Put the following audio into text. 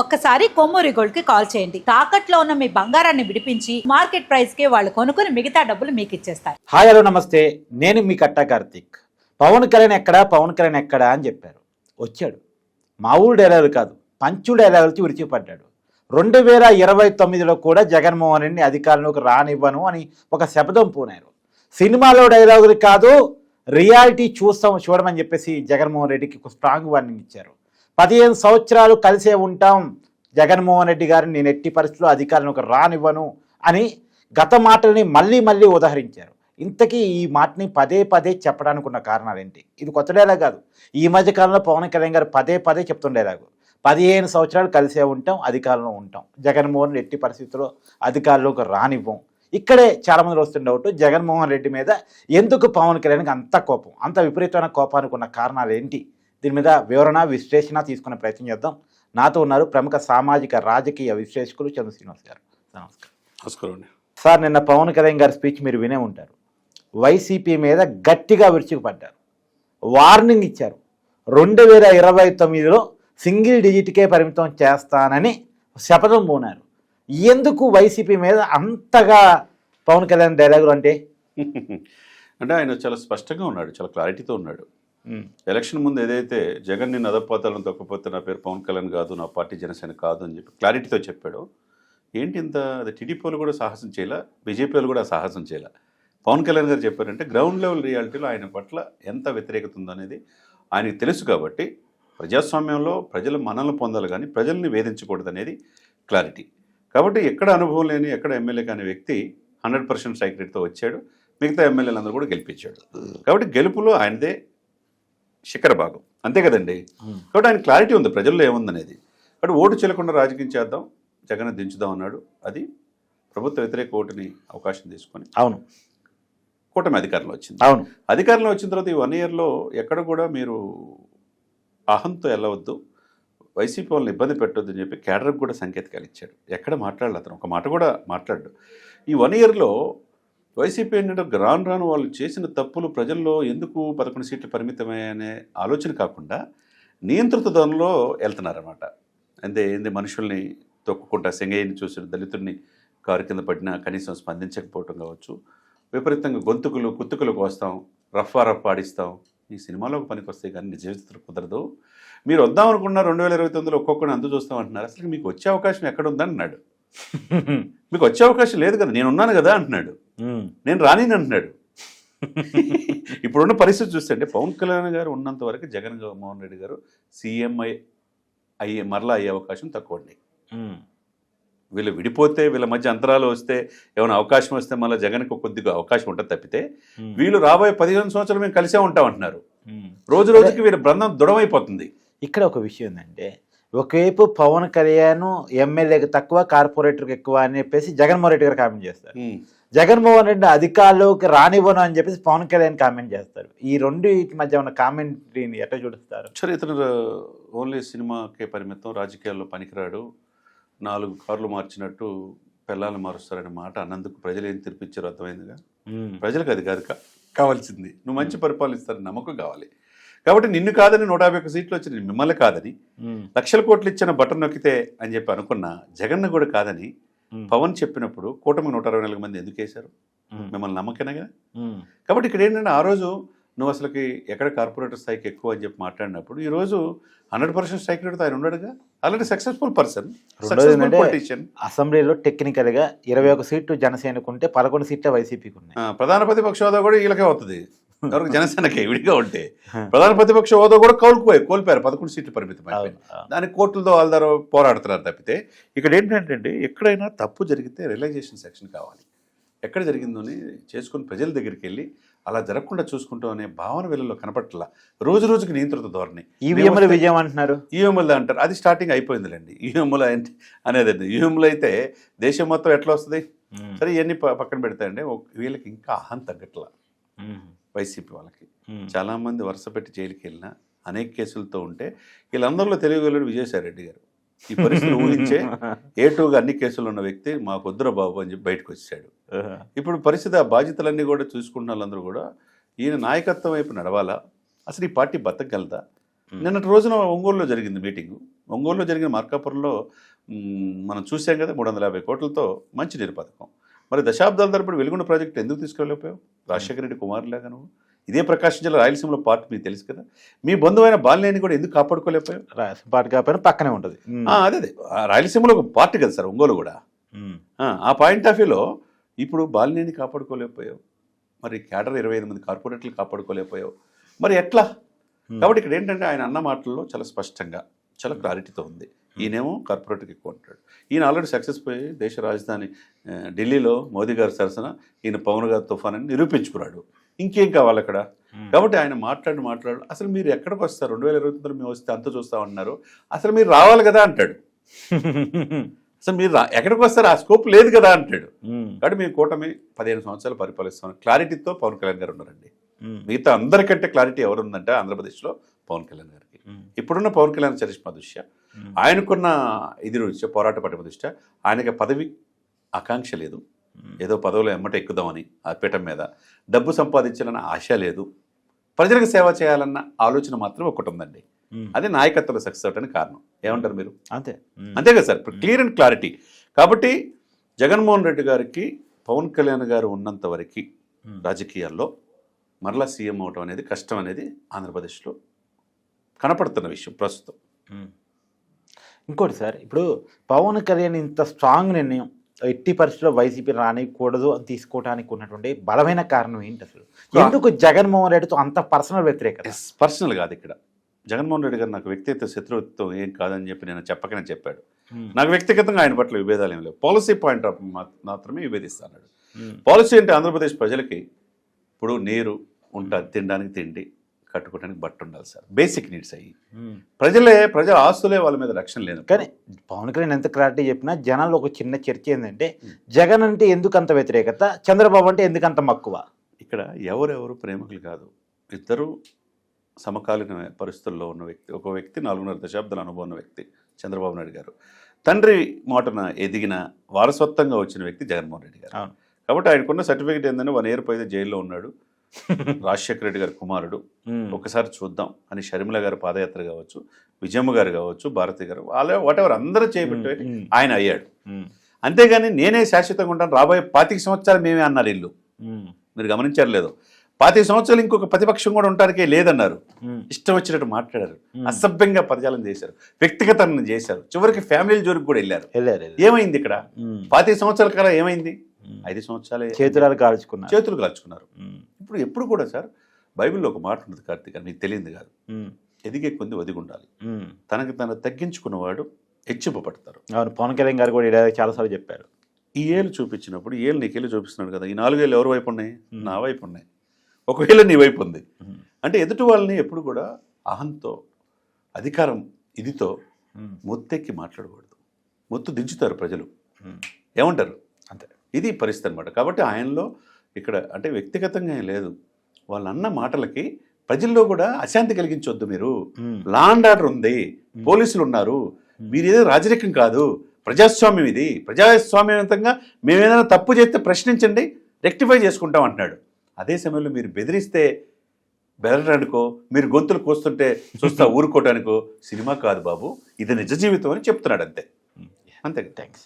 ఒక్కసారి కొమ్మూరి గోల్డ్కి కాల్ చేయండి. తాకట్లో ఉన్న మీ బంగారాన్ని విడిపించి మార్కెట్ ప్రైస్కి వాళ్ళు కొనుక్కుని మిగతా డబ్బులు మీకు ఇచ్చేస్తారు. హాయ్ హలో నమస్తే. నేను మీ కట్టా కార్తిక్. పవన్ కళ్యాణ్ ఎక్కడా? పవన్ కళ్యాణ్ ఎక్కడా? అని చెప్పారు. వచ్చాడు. మా ఊరు డైలాగులు కాదు. పంచు డైలాగులకి విడిచిపడ్డాడు రెండు వేల ఇరవై తొమ్మిదిలో కూడా జగన్మోహన్ రెడ్డిని అధికారంలోకి రానివ్వను అని ఒక శబ్దం పూనారు. సినిమాలో డైలాగులు కాదు రియాలిటీ చూస్తాం చూడమని చెప్పేసి జగన్మోహన్ రెడ్డికి ఒక స్ట్రాంగ్ వార్నింగ్ ఇచ్చారు. పదిహేను సంవత్సరాలు కలిసే ఉంటాం. జగన్మోహన్ రెడ్డి గారిని నేను ఎట్టి పరిస్థితుల్లో అధికారంలోకి రానివ్వను అని గత మాటల్ని మళ్ళీ మళ్ళీ ఉదహరించారు. ఇంతకీ ఈ మాటని పదే పదే చెప్పడానికి ఉన్న కారణాలు ఏంటి ఇది కొత్త డైలాగ్ కాదు. ఈ మధ్య కాలంలో పవన్ కళ్యాణ్ గారు పదే పదే చెప్తున్న డైలాగు. పదిహేను సంవత్సరాలు కలిసే ఉంటాం అధికారంలో ఉంటాం. జగన్మోహన్ ఎట్టి పరిస్థితుల్లో అధికారంలోకి రానివ్వం. ఇక్కడే చాలామంది వస్తున్న డౌట్ జగన్మోహన్ రెడ్డి మీద ఎందుకు పవన్ కళ్యాణ్కి అంత కోపం అంత విపరీతమైన కోపానికి ఉన్న కారణాలు ఏంటి దీని మీద వివరణ విశ్లేషణ తీసుకునే ప్రయత్నం చేద్దాం. నాతో ఉన్నారు ప్రముఖ సామాజిక రాజకీయ విశ్లేషకులు చంద్ర శ్రీనివాస్ గారు. నమస్కారం. నమస్కారం అండి. సార్ నిన్న పవన్ కళ్యాణ్ గారి స్పీచ్ మీరు వినే ఉంటారు. వైసీపీ మీద గట్టిగా విరుచుకుపడ్డారు. వార్నింగ్ ఇచ్చారు. రెండు వేల ఇరవై తొమ్మిదిలో సింగిల్ డిజిట్కే పరిమితం చేస్తానని శపథం పూనారు. ఎందుకు వైసీపీ మీద అంతగా పవన్ కళ్యాణ్ డైలాగులు అంటే? అంటే ఆయన చాలా స్పష్టంగా ఉన్నాడు చాలా క్లారిటీతో ఉన్నాడు. ఎలక్షన్ ముందు ఏదైతే జగన్ నిన్ను అదపాతాలను తొక్కపోతే నా పేరు పవన్ కళ్యాణ్ కాదు నా పార్టీ జనసేన కాదు అని చెప్పి క్లారిటీతో చెప్పాడు. ఏంటి ఇంత అది టీడీపీ వాళ్ళు కూడా సాహసం చేయాల? బీజేపీ వాళ్ళు కూడా సాహసం చేయాల? పవన్ కళ్యాణ్ గారు చెప్పారంటే గ్రౌండ్ లెవెల్ రియాలిటీలో ఆయన పట్ల ఎంత వ్యతిరేకత ఉందనేది ఆయనకు తెలుసు కాబట్టి ప్రజాస్వామ్యంలో ప్రజలు మనల్ని పొందాలి కానీ ప్రజల్ని వేధించకూడదు అనేది క్లారిటీ కాబట్టి ఎక్కడ అనుభవం లేని ఎక్కడ ఎమ్మెల్యే కాని వ్యక్తి హండ్రెడ్ పర్సెంట్ సైక్రెట్తో వచ్చాడు. మిగతా ఎమ్మెల్యేలందరూ కూడా గెలిపించాడు. కాబట్టి గెలుపులో ఆయనదే శిఖర భాగం. అంతే కదండి? కాబట్టి ఆయన క్లారిటీ ఉంది ప్రజల్లో ఏముందనేది. కాబట్టి ఓటు చెల్లకుండా రాజకీయం చేద్దాం జగన్ దించుదాం అన్నాడు. అది ప్రభుత్వ వ్యతిరేక ఓటుని అవకాశం తీసుకొని అవును. కూటమి అధికారంలో వచ్చింది. అవును. అధికారంలో వచ్చిన తర్వాత ఈ వన్ ఇయర్లో ఎక్కడ కూడా మీరు అహంతో వెళ్ళవద్దు వైసీపీ వాళ్ళని ఇబ్బంది పెట్టొద్దు అని చెప్పి కేడర్కి కూడా సంకేతాలు ఇచ్చాడు. ఎక్కడ మాట్లాడలేదు అతను. ఒక మాట కూడా మాట్లాడు ఈ వన్ ఇయర్లో వైసీపీ ఏంటంటే రాను రాను వాళ్ళు చేసిన తప్పులు ప్రజల్లో ఎందుకు పదకొండు సీట్లు పరిమితమయ్యాయనే ఆలోచన కాకుండా నియంత్రిత ధోరణిలో వెళ్తున్నారన్నమాట. అంటే ఏంది మనుషుల్ని తొక్కుకుంటా సెంగయ్యని చూసిన దళితుడిని కారు కింద పడినా కనీసం స్పందించకపోవటం కావచ్చు. విపరీతంగా గొంతుకులు కుత్తుకులు కోస్తాం రఫా రఫ్ ఆడిస్తాం. ఈ సినిమాలోకి పనికి వస్తాయి కానీ నిజ జీవితంలో కుదరదు. మీరు వద్దాం అనుకున్న రెండు వేల ఇరవై తొమ్మిదిలో ఒక్కొక్కరిని అందు చూస్తాం అంటున్నారు. అసలు మీకు వచ్చే అవకాశం ఎక్కడ ఉందని అన్నాడు మీకు వచ్చే అవకాశం లేదు కదా నేను ఉన్నాను కదా అంటున్నాడు. నేను రాని అంటున్నాడు. ఇప్పుడున్న పరిస్థితి చూస్తే అంటే పవన్ కళ్యాణ్ గారు ఉన్నంత వరకు జగన్ మోహన్ రెడ్డి గారు సీఎంఐ అయ్యే మరలా అయ్యే అవకాశం తక్కువ అండి. వీళ్ళు విడిపోతే వీళ్ళ మధ్య అంతరాలు వస్తే ఏమైనా అవకాశం వస్తే మళ్ళీ జగన్కి కొద్దిగా అవకాశం ఉంటుంది తప్పితే వీళ్ళు రాబోయే పదిహేను సంవత్సరాలు మేము కలిసే ఉంటాం అంటున్నారు. రోజు రోజుకి వీళ్ళ బృందం దృఢమైపోతుంది. ఇక్కడ ఒక విషయం ఏంటంటే ఒకవైపు పవన్ కళ్యాణ్ ఎమ్మెల్యేకి తక్కువ కార్పొరేటర్కి ఎక్కువ అని చెప్పేసి జగన్మోహన్ రెడ్డి గారు కామెంట్ చేస్తారు. జగన్మోహన్ రెడ్డి అధికారంలోకి రానివ్వను అని చెప్పేసి పవన్ కళ్యాణ్ కామెంట్ చేస్తారు. ఈ రెండు వీటి మధ్య ఉన్న కామెంట్ని ఎట్లా చూడుస్తారు సరే ఇతను ఓన్లీ సినిమాకే పరిమితం రాజకీయాల్లో పనికిరాడు. నాలుగు కార్లు మార్చినట్టు పిల్లల్ని మారుస్తారనే మాట అన్నందుకు ప్రజలు ఏం తీర్పిచ్చారో అర్థమైందిగా? ప్రజలకు అది కాదు కావాల్సింది. నువ్వు మంచి పరిపాలిస్తారని నమ్మకం కావాలి. కాబట్టి నిన్ను కాదని నూట యాభై ఒక్క సీట్లు వచ్చినాయి మిమ్మల్ని కాదని లక్షల కోట్లు ఇచ్చిన బటన్ నొక్కితే అని చెప్పి అనుకున్న జగన్ కూడా కాదని పవన్ చెప్పినప్పుడు కూటమి నూట అరవై నాలుగు మంది ఎందుకు వేశారు? మిమ్మల్ని నమ్మకనేగా కాబట్టి ఇక్కడ ఏంటంటే ఆ రోజు నువ్వు అసలుకి ఎక్కడ కార్పొరేటర్ స్థాయికి ఎక్కువ అని చెప్పి మాట్లాడినప్పుడు ఈ రోజు హండ్రెడ్ పర్సెంట్ స్ట్రైక్ రేట్తో ఆయన ఉన్నాడుగా? ఆల్రెడీ సక్సెస్ఫుల్ పర్సన్ పొలిటీషియన్ అసెంబ్లీలో టెక్నికల్గా ఇరవై ఒక సీట్లు జనసేనకు ఉంటే పదకొండు సీట్ల వైసీపీకి ఉన్నాయి. ప్రధాన ప్రతిపక్ష హోదా కూడా వీళ్ళకే అవుతుంది. ఎవరికి జనసేనకే విడిగా ఉంటే. ప్రధాన ప్రతిపక్ష హోదా కూడా కోల్పోయి కోల్పోయారు. పదకొండు సీట్లు పరిమితం. దాని కోర్టులతో వాళ్ళ పోరాడుతున్నారు తప్పితే ఇక్కడ ఏంటంటే ఎక్కడైనా తప్పు జరిగితే రియలైజేషన్ సెక్షన్ కావాలి. ఎక్కడ జరిగిందో అని చేసుకుని ప్రజల దగ్గరికి వెళ్ళి అలా జరగకుండా చూసుకుంటాం అనే భావన వీళ్ళలో కనపట్ల రోజు రోజుకి నియంత్రిత ధోరణి. ఈవీఎంల విజయం అంటున్నారు. ఈఎంఎల్ అంటారు. అది స్టార్టింగ్ అయిపోయిందిలేండి. ఈఎంఎల్ అంటే అనేదండి ఈఎంఎల్ అయితే దేశం మొత్తం ఎట్లా వస్తుంది? సరే ఇవన్నీ పక్కన పెడతాయండి. వీళ్ళకి ఇంకా అహం తగ్గట్ల. వైసీపీ వాళ్ళకి. చాలా మంది వరుస పెట్టి జైలుకి వెళ్ళిన అనేక కేసులతో ఉంటే వీళ్ళందరిలో తెలియగలడు విజయసాయి రెడ్డి గారు. ఈ పరిస్థితులు ఊహించే ఏ టూగా అన్ని కేసులు ఉన్న వ్యక్తి మాకు వద్దురా బాబు అని చెప్పి బయటకు వచ్చాడు ఇప్పుడు పరిస్థితి ఆ బాధ్యతలన్నీ కూడా చూసుకున్న వాళ్ళందరూ కూడా ఈయన నాయకత్వం వైపు నడవాలా? అసలు ఈ పార్టీ బతకగలదా? నిన్నటి రోజున ఒంగోలులో జరిగింది మీటింగు. ఒంగోలులో జరిగిన మార్కాపురంలో మ్, మనం చూసాం కదా మూడు వందల యాభై కోట్లతో మంచి నీరు పథకం. మరి దశాబ్దాల తరబడి వెలుగున్న ప్రాజెక్ట్ ఎందుకు తీసుకెళ్ళిపోయావు రాజశేఖర రెడ్డి కుమారులాగా నువ్వు? ఇదే ప్రకాశం జిల్లా రాయలసీమలో పార్ట్ మీకు తెలుసు కదా? మీ బంధువైన బాలినేని కూడా ఎందుకు కాపాడుకోలేకపోయావు? పార్టీ కాకపోయినా పక్కనే ఉంటుంది. అదే అదే. రాయలసీమలో ఒక పార్టీ కదా సార్ ఒంగోలు కూడా. ఆ, ఆ పాయింట్ ఆఫ్ వ్యూలో ఇప్పుడు బాలినేని కాపాడుకోలేకపోయావు. మరి క్యాడర్ ఇరవై ఐదు మంది కార్పొరేట్లు కాపాడుకోలేకపోయావు. మరి ఎట్లా? కాబట్టి ఇక్కడ ఏంటంటే ఆయన అన్న మాటల్లో చాలా స్పష్టంగా చాలా క్లారిటీతో ఉంది. ఈయనేమో కార్పొరేట్కి ఎక్కువ అంటాడు. ఈయన ఆల్రెడీ సక్సెస్ పోయి దేశ రాజధాని ఢిల్లీలో మోదీ గారి సరసన ఈయన పవన్ గారి తుఫాన్ అని నిరూపించుకున్నాడు. ఇంకేం కావాలి అక్కడ? కాబట్టి ఆయన మాట్లాడి మాట్లాడు అసలు మీరు ఎక్కడికి వస్తారు? రెండు వేల ఇరవై తొమ్మిదిలో మేము వస్తే అంత చూస్తామన్నారు అసలు మీరు రావాలి కదా అంటాడు. అసలు మీరు రా- ఎక్కడికి వస్తారు? ఆ స్కోప్ లేదు కదా అంటాడు. కాబట్టి మేము కూటమి పదిహేను సంవత్సరాలు పరిపాలిస్తాం క్లారిటీతో పవన్ కళ్యాణ్ గారు ఉన్నారండి. మిగతా అందరికంటే క్లారిటీ ఎవరు ఉందంటే ఆంధ్రప్రదేశ్లో పవన్ కళ్యాణ్ గారికి. ఇప్పుడున్న పవన్ కళ్యాణ్ చరిష్మా దృష్ట్యా ఆయనకున్న ఇది దృష్ట్యా పోరాట పటిమ దృష్ట్యా ఆయనకి పదవి ఆకాంక్ష లేదు. ఏదో పదవిలో ఎమ్మట ఎక్కుదామని ఆ పీఠం మీద డబ్బు సంపాదించాలన్న ఆశ లేదు. ప్రజలకు సేవ చేయాలన్న ఆలోచన మాత్రం ఒకటి ఉందండి. అది నాయకత్వంలో సక్సెస్ అవడానికి కారణం. ఏమంటారు మీరు? అంతే. అంతే కదా సార్ క్లియర్ అండ్ క్లారిటీ. కాబట్టి జగన్మోహన్ రెడ్డి గారికి పవన్ కళ్యాణ్ గారు ఉన్నంత వరకు రాజకీయాల్లో మరలా సీఎం అవటం అనేది కష్టం అనేది ఆంధ్రప్రదేశ్లో కనపడుతున్న విషయం ప్రస్తుతం. ఇంకోటి సార్ ఇప్పుడు పవన్ కళ్యాణ్ ఇంత స్ట్రాంగ్ నిర్ణయం ఎట్టి పరిస్థితుల్లో వైసీపీ రానికూడదు అని తీసుకోవడానికి ఉన్నటువంటి బలమైన కారణం ఏంటి అసలు? ఎందుకు జగన్మోహన్ రెడ్డితో అంత పర్సనల్ వ్యతిరేకత? పర్సనల్ కాదు ఇక్కడ. జగన్మోహన్ రెడ్డి గారు నాకు వ్యక్తిగత శత్రుత్వం ఏం కాదని చెప్పి నేను చెప్పకనే చెప్పాడు. నాకు వ్యక్తిగతంగా ఆయన పట్ల విభేదాలు ఏం లేవు. పాలసీ పాయింట్ ఆఫ్ మాత్రమే విభేదిస్తాడు పాలసీ అంటే ఆంధ్రప్రదేశ్ ప్రజలకి ఇప్పుడు నీరు ఉంటుంది తినడానికి తిండి కట్టుకోవడానికి బట్ట ఉండాలి సార్. బేసిక్ నీడ్స్ అయ్యి. ప్రజలే ప్రజల ఆస్తులే వాళ్ళ మీద రక్షణ లేదు. కానీ పవన్ కళ్యాణ్ ఎంత క్లారిటీ చెప్పినా జనాల్లో ఒక చిన్న చర్చ ఏంటంటే జగన్ అంటే ఎందుకు అంత వ్యతిరేకత చంద్రబాబు అంటే ఎందుకు అంత మక్కువ? ఇక్కడ ఎవరెవరు ప్రేమికులు కాదు. ఇద్దరు సమకాలీన పరిస్థితుల్లో ఉన్న వ్యక్తి ఒక వ్యక్తి నాలుగున్నర దశాబ్దాల అనుభవం ఉన్న వ్యక్తి చంద్రబాబు నాయుడు గారు. తండ్రి మాటన ఎదిగిన వారసత్వంగా వచ్చిన వ్యక్తి జగన్మోహన్ రెడ్డి గారు. కాబట్టి ఆయనకున్న సర్టిఫికేట్ ఏంటంటే వన్ ఇయర్ పోయితే జైల్లో ఉన్నాడు. రాజశేఖర రెడ్డి గారి కుమారుడు. ఒకసారి చూద్దాం. అని షర్మిల గారి పాదయాత్ర కావచ్చు విజయమ్మ గారు కావచ్చు భారతి గారు వాళ్ళ వాట్ ఎవర్ అందరూ చేయబెట్టి. ఆయన అయ్యాడు. అంతేగాని నేనే శాశ్వతంగా ఉంటాను. రాబోయే పాతిక సంవత్సరాలు మేమే అన్నారు ఇల్లు మీరు గమనించారు లేదు. పాతిక సంవత్సరాలు ఇంకొక ప్రతిపక్షం కూడా ఉండటానికే లేదన్నారు. ఇష్టం వచ్చినట్టు మాట్లాడారు. అసభ్యంగా పదజాలం చేశారు. వ్యక్తిగతాన్ని చేశారు. చివరికి ఫ్యామిలీ జోలికి కూడా వెళ్ళారు. ఏమైంది ఇక్కడ. పాతిక సంవత్సరాల కాలం ఏమైంది. ఐదు సంవత్సరాలే చేతులాలు కాల్చుకున్నారు. చేతులు కాల్చుకున్నారు. ఇప్పుడు ఎప్పుడు కూడా సార్ బైబిల్లో ఒక మాట ఉంటుంది కార్తీక నీకు తెలియదు కాదు. ఎదిగే కొంది ఒదిగి ఉండాలి. తనకి తను తగ్గించుకున్నవాడు హెచ్చింపబడతారు. అవును పవన్ కళ్యాణ్ గారు కూడా ఇలా చాలాసార్లు చెప్పారు. ఈ ఏళ్ళు చూపించినప్పుడు ఏళ్ళు నీకేళ్ళు చూపిస్తున్నాడు కదా ఈ నాలుగేళ్ళు ఎవరి వైపు ఉన్నాయి? నా వైపు ఉన్నాయి. ఒకవేళ నీ వైపు ఉంది. అంటే ఎదుటి వాళ్ళని ఎప్పుడు కూడా అహంతో అధికారం ఇదితో. మొత్తెక్కి మాట్లాడకూడదు. మొత్తు దించుతారు ప్రజలు. ఏమంటారు? ఇది పరిస్థితి అనమాట కాబట్టి ఆయనలో ఇక్కడ అంటే వ్యక్తిగతంగా ఏం లేదు. వాళ్ళ అన్న మాటలకి ప్రజల్లో కూడా అశాంతి కలిగించొద్దు మీరు. లా అండ్ ఆర్డర్ ఉంది. పోలీసులు ఉన్నారు మీరేదో రాజరికం కాదు. ప్రజాస్వామ్యం ఇది. ప్రజాస్వామ్యవంతంగా మేము ఏదైనా తప్పు చేస్తే ప్రశ్నించండి రెక్టిఫై చేసుకుంటాం అంటున్నాడు. అదే సమయంలో మీరు బెదిరిస్తే బెదరడానికో మీరు గొంతులు కోస్తుంటే చూస్తా ఊరుకోవడానికో సినిమా కాదు బాబు. ఇది నిజ జీవితం అని చెప్తున్నాడు అంతే. అంతే థ్యాంక్స్